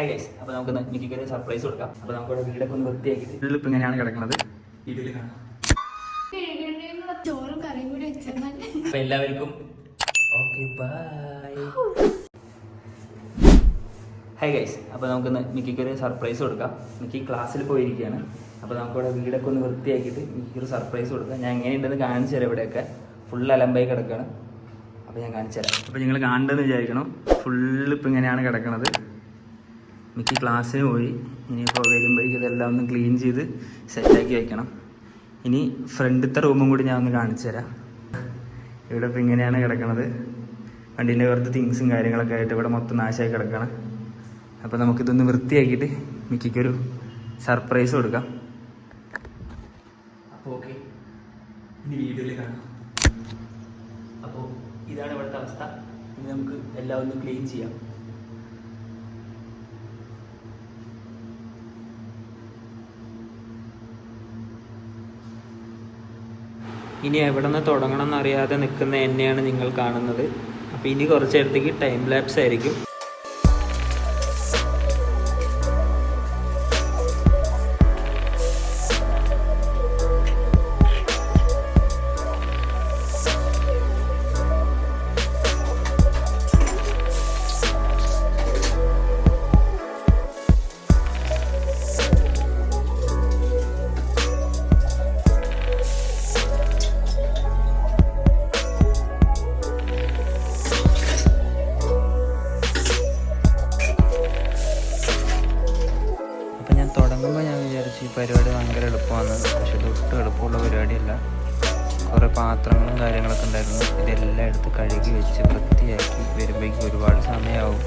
High guys അപ്പോൾ നമുക്ക് മിക്കിക്ക് ഒരു സർപ്രൈസ് കൊടുക്കാം. അപ്പോൾ നമുക്ക് ഇവിടെ വീടൊക്കെ ഒന്ന് വൃത്തിയാക്കിയിട്ട് വീട്ടിലിപ്പോൾ ഇങ്ങനെയാണ് കിടക്കുന്നത് ഇതിൽ കാണാം. ചോറും കറിയും കൂടി അപ്പോൾ എല്ലാവർക്കും ഓക്കെ ബൈ ഹൈ ഗൈസ് അപ്പോൾ നമുക്ക് മിക്കിക്ക് ഒരു സർപ്രൈസ് കൊടുക്കാം. മിക്കി ക്ലാസ്സിൽ പോയിരിക്കുകയാണ്. അപ്പോൾ നമുക്കിവിടെ വീടൊക്കെ ഒന്ന് വൃത്തിയാക്കിയിട്ട് മിക്കൊരു ഒരു സർപ്രൈസ് കൊടുക്കാം. ഞാൻ എങ്ങനെയുണ്ടെന്ന് കാണിച്ചു തരാം ഇവിടെയൊക്കെ. ഫുൾ അലമ്പായി കിടക്കുകയാണ് അപ്പോൾ ഞാൻ കാണിച്ചു തരാം. അപ്പോൾ നിങ്ങൾ കാണണ്ടെന്ന് വിചാരിക്കണം. ഫുള്ള് ഇപ്പം ഇങ്ങനെയാണ് കിടക്കണത്. മിക്കി ക്ലാസ്സിന് പോയി. ഇനിയിപ്പോൾ വരുമ്പോഴേക്കും ഇതെല്ലാം ഒന്ന് ക്ലീൻ ചെയ്ത് സെറ്റാക്കി വയ്ക്കണം ഇനി ഫ്രണ്ടിലത്തെ റൂമും കൂടി ഞാൻ ഒന്ന് കാണിച്ചു തരാം. ഇവിടെ ഇപ്പോൾ ഇങ്ങനെയാണ് കിടക്കണത്. വണ്ടീന്റെ കുറച്ച് തിങ്സും കാര്യങ്ങളൊക്കെ ആയിട്ട് ഇവിടെ മൊത്തം നാശമായി കിടക്കണം. അപ്പോൾ നമുക്കിതൊന്ന് വൃത്തിയാക്കിയിട്ട് മിക്കൊരു സർപ്രൈസ് കൊടുക്കാം. അപ്പോൾ ഓക്കെ ഇനി വീഡിയോയിൽ കാണാം അപ്പോൾ ഇതാണ് ഇവിടുത്തെ അവസ്ഥ. ഇനി നമുക്ക് എല്ലാം ഒന്ന് ക്ലീൻ ചെയ്യാം. ഇനി എവിടെ നിന്ന് തുടങ്ങണം എന്നറിയാതെ നിൽക്കുന്ന എന്നെയാണ് നിങ്ങൾ കാണുന്നത്. അപ്പോൾ ഇനി കുറച്ച് നേരത്തേക്ക് ടൈം ലാപ്സ് ആയിരിക്കും. പരിപാടി ഭയങ്കര എളുപ്പമാണ്. പക്ഷെ ഇത് എളുപ്പമുള്ള പരിപാടിയല്ല. കുറേ പാത്രങ്ങളും കാര്യങ്ങളൊക്കെ ഉണ്ടായിരുന്നു. ഇതെല്ലാം എടുത്ത് കഴുകി വെച്ച് വൃത്തിയാക്കി വരുമ്പോഴേക്കും ഒരുപാട് സമയമാവും.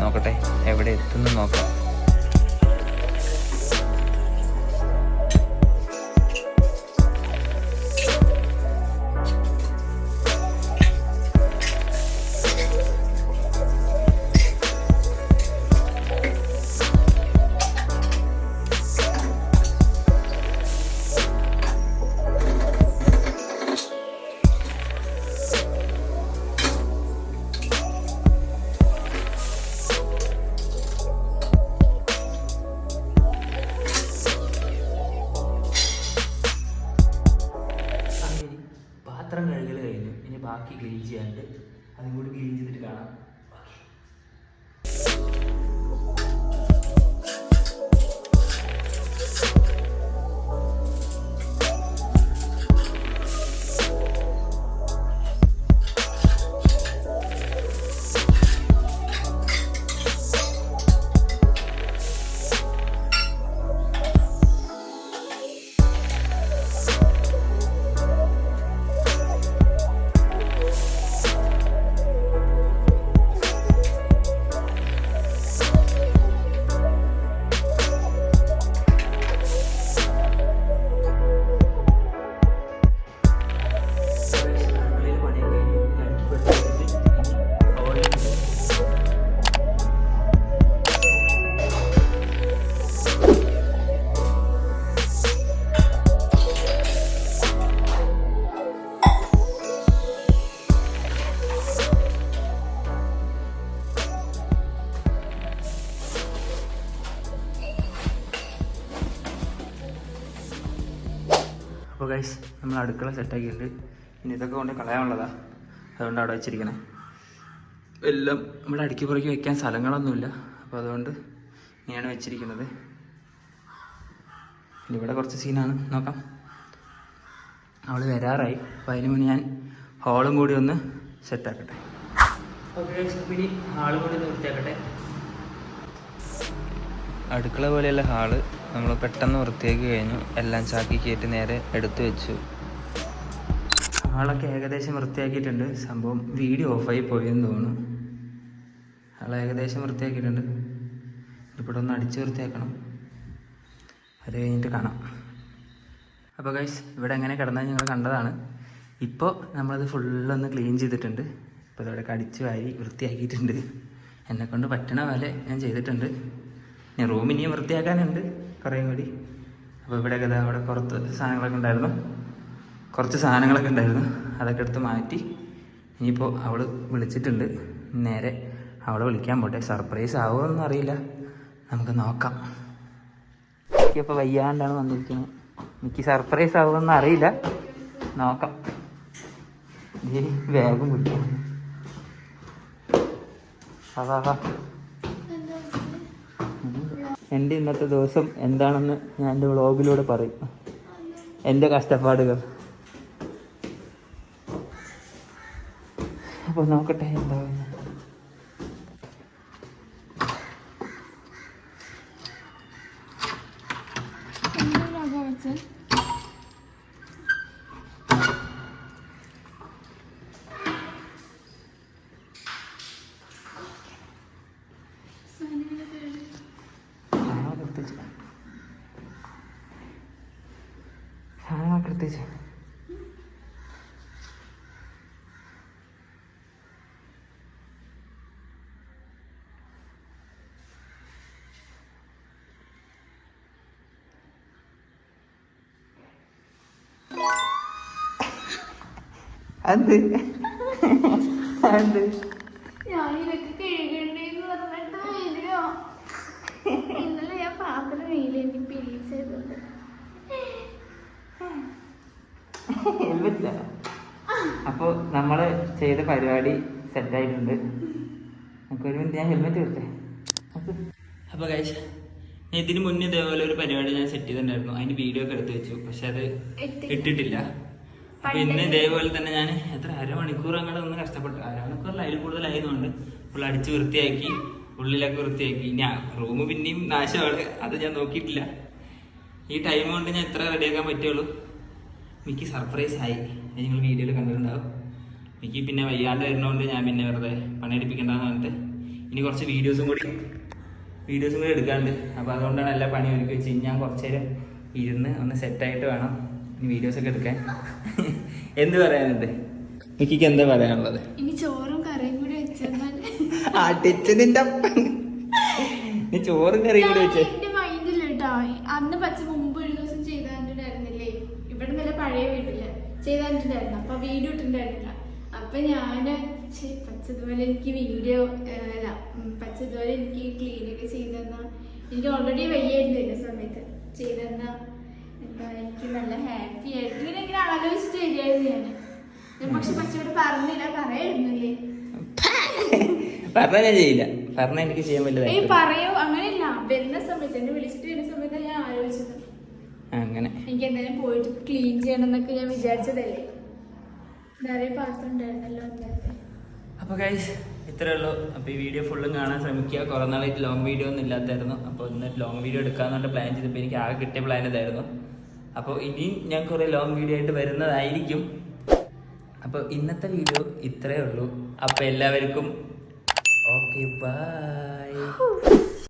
നോക്കട്ടെ എവിടെ എത്തുന്നു നോക്കാം. പാത്രം കഴുകൽ കഴിഞ്ഞു. ഇനി ബാക്കി ക്ലീൻ ചെയ്യാണ്ട് അതും കൂടി ക്ലീൻ ചെയ്തിട്ട് കാണാം. അപ്പോൾ ഗൈസ് നമ്മൾ അടുക്കള സെറ്റാക്കിയിട്ടുണ്ട് ഇനി ഇതൊക്കെ കൊണ്ട് കളയാനുള്ളതാ. അതുകൊണ്ട് അവിടെ വെച്ചിരിക്കണേ. എല്ലാം നമ്മൾ അടുക്കി പുറക്കി വെക്കാൻ സ്ഥലങ്ങളൊന്നുമില്ല. അപ്പോൾ അതുകൊണ്ട് ഇങ്ങനെയാണ് വെച്ചിരിക്കുന്നത്. ഇനി ഇവിടെ കുറച്ച് സീനാണ് നോക്കാം. അവൾ വരാറായി. അപ്പോൾ അതിന് മുന്നേ ഞാൻ ഹാളും കൂടി ഒന്ന് സെറ്റാക്കട്ടെ ഓക്കെ ഇനി ഹാളും കൂടി ഒന്ന് വൃത്തിയാക്കട്ടെ. അടുക്കള പോലെയുള്ള ഹാൾ നമ്മൾ പെട്ടെന്ന് വൃത്തിയാക്കി കഴിഞ്ഞു. എല്ലാം ചാക്കി കയറ്റി നേരെ എടുത്തു വെച്ചു. ആളൊക്കെ ഏകദേശം വൃത്തിയാക്കിയിട്ടുണ്ട്. സംഭവം വീഡിയോ ഓഫായി പോയെന്ന് തോന്നുന്നു. ആൾ ഏകദേശം വൃത്തിയാക്കിയിട്ടുണ്ട്. ഇവിടെ ഒന്ന് അടിച്ച് വൃത്തിയാക്കണം. അത് കഴിഞ്ഞിട്ട് കാണാം. അപ്പോൾ ഗൈസ് ഇവിടെ എങ്ങനെ കിടന്നാൽ ഞങ്ങൾ കണ്ടതാണ്. ഇപ്പോൾ നമ്മളത് ഫുള്ളൊന്ന് ക്ലീൻ ചെയ്തിട്ടുണ്ട്. ഇപ്പോൾ ഇതവിടെ അടിച്ച് വാരി വൃത്തിയാക്കിയിട്ടുണ്ട്. എന്നെക്കൊണ്ട് പറ്റണ പോലെ ഞാൻ ചെയ്തിട്ടുണ്ട്. ഞാൻ റൂം ഇനിയും വൃത്തിയാക്കാനുണ്ട്. കുറേ കൂടി. അപ്പോൾ ഇവിടെ ഗതാ അവിടെ കുറച്ച് സാധനങ്ങളൊക്കെ ഉണ്ടായിരുന്നു. കുറച്ച് സാധനങ്ങളൊക്കെ ഉണ്ടായിരുന്നു. അതൊക്കെ എടുത്ത് മാറ്റി. ഇനിയിപ്പോൾ അവൾ വിളിച്ചിട്ടുണ്ട്. നേരെ അവളെ വിളിക്കാൻ പോട്ടെ. സർപ്രൈസ് ആവുമെന്ന് അറിയില്ല. നമുക്ക് നോക്കാം. ഇപ്പോൾ വയ്യാണ്ടാണ് വന്നിരിക്കുന്നത്. എനിക്ക് സർപ്രൈസ് ആവുമെന്ന് അറിയില്ല. നോക്കാം. വേഗം വിളിക്കാം വാ. എന്റെ ഇന്നത്തെ ദിവസം എന്താണെന്ന് ഞാൻ എന്റെ വ്ളോഗിലൂടെ പറയും. എന്റെ കഷ്ടപ്പാടുകൾ. അപ്പോൾ നോക്കട്ടെ എന്താവുന്നു എടുത്തുവെച്ച് അത്. അത്. വരികയോ ഇന്നലെ ഞാൻ പാത്രം കയ്യിൽ എനിക്ക് ഹെൽമെറ്റില്ല അപ്പോൾ നമ്മൾ ചെയ്ത പരിപാടി സെറ്റ് ആയിട്ടുണ്ട്. നമുക്ക് ഒരു മിനിറ്റ് ഞാൻ ഹെൽമെറ്റ് എടുത്തേ. അപ്പോൾ കഴിച്ച ഇതിന് മുന്നേ ഇതേപോലെ ഒരു പരിപാടി ഞാൻ സെറ്റ് ചെയ്തിട്ടുണ്ടായിരുന്നു. അതിന് വീഡിയോ ഒക്കെ എടുത്ത് വെച്ചു. പക്ഷെ അത്. ഇട്ടിട്ടില്ല. അപ്പൊ ഇന്ന് ഇതേപോലെ തന്നെ ഞാൻ എത്ര അരമണിക്കൂർ അങ്ങോട്ട് ഒന്ന് കഷ്ടപ്പെട്ടു. അരമണിക്കൂറിൽ അതിൽ കൂടുതലായതുകൊണ്ട് ഫുൾ അടിച്ച് വൃത്തിയാക്കി ഉള്ളിലൊക്കെ വൃത്തിയാക്കി. ഇനി റൂം പിന്നെയും നാശമാണ്. അത് ഞാൻ നോക്കിയിട്ടില്ല. ഈ ടൈം കൊണ്ട് ഞാൻ എത്ര റെഡിയാക്കാൻ പറ്റുള്ളൂ. മിക്ക് സർപ്രൈസ് ആയി. അത് നിങ്ങൾ വീഡിയോയിൽ കണ്ടിട്ടുണ്ടാവും. മിക്ക് പിന്നെ വയ്യാണ്ട് വരുന്നതുകൊണ്ട് ഞാൻ പിന്നെ വെറുതെ പണിയെടുപ്പിക്കേണ്ടതെന്ന് പറഞ്ഞിട്ട് ഇനി കുറച്ച് വീഡിയോസും കൂടി വീഡിയോസും കൂടി എടുക്കാണ്ട് അപ്പോൾ അതുകൊണ്ടാണ് എല്ലാ പണി ഒരുക്കി വെച്ച് ഞാൻ കുറച്ച് നേരം ഇരുന്ന് ഒന്ന് സെറ്റായിട്ട് വേണം ഇനി വീഡിയോസൊക്കെ എടുക്കാൻ. എന്ത് പറയാനുണ്ട്? മിക്കിക്ക് എന്താ പറയാനുള്ളത്? ഇനി ചോറും കറിയും കൂടി വെച്ചാൽ അപ്പൻ. നീ ചോറും കറിയും കൂടി വെച്ചേ. അന്ന് പച്ച മുമ്പ് ഒരു ദിവസം ചെയ്താണ്ടിട്ടുണ്ടായിരുന്നില്ലേ ഇവിടെ നല്ല പഴയ വീട്ടിൽ ചെയ്താണ്ടിട്ടുണ്ടായിരുന്നു അപ്പൊ വീഡിയോ ഇട്ടിട്ടുണ്ടായിരുന്നില്ല. അപ്പൊ ഞാൻ പച്ചതുപോലെ എനിക്ക് വീഡിയോ അല്ല പച്ചതുപോലെ എനിക്ക് ക്ലീൻ ഒക്കെ ചെയ്തെന്ന എനിക്ക് ഓൾറെഡി വയ്യായിരുന്നില്ല സമയത്ത്. ചെയ്തെന്ന എന്താ എനിക്ക് നല്ല ഹാപ്പി ആയിട്ട് ഇങ്ങനെ ഇങ്ങനെ ആലോചിച്ചിട്ട് വരികയായിരുന്നു ഞാൻ ഞാൻ പക്ഷെ പച്ചയോട് പറഞ്ഞില്ല പറയായിരുന്നില്ലേ? പറഞ്ഞാൽ ഞാൻ ചെയ്യില്ല. പറഞ്ഞാൽ എനിക്ക് ചെയ്യാൻ പറ്റില്ല പറയൂ അങ്ങനെയല്ല. വരുന്ന സമയത്ത് എന്നെ വിളിച്ചിട്ട് വരുന്ന സമയത്ത് ഞാൻ ആലോചിച്ചത്. അങ്ങനെ. എനിക്ക് എന്തായാലും പോയിട്ട് ക്ലീൻ ചെയ്യണം എന്നൊക്കെ ഞാൻ വിചാരിച്ചതല്ലേ? നിറയെ പാത്രം ഉണ്ടായിരുന്നല്ലോ അപ്പോൾ ഗൈസ് ഇത്രേ ഉള്ളൂ. അപ്പോൾ ഈ വീഡിയോ ഫുള്ളും കാണാൻ ശ്രമിക്കുക. കുറേ നാളായിട്ട് ലോങ് വീഡിയോ ഒന്നും ഇല്ലാത്തായിരുന്നു അപ്പോൾ ഇന്ന് ലോങ് വീഡിയോ എടുക്കാമെന്നുള്ള പ്ലാൻ ചെയ്തപ്പോൾ എനിക്ക് ആകെ കിട്ടിയ പ്ലാൻ ഇതായിരുന്നു. അപ്പോൾ ഇനിയും ഞാൻ കുറേ ലോങ് വീഡിയോ ആയിട്ട് വരുന്നതായിരിക്കും. അപ്പോൾ ഇന്നത്തെ വീഡിയോ ഇത്രേ ഉള്ളൂ. അപ്പോൾ എല്ലാവർക്കും ഓക്കെ ബൈ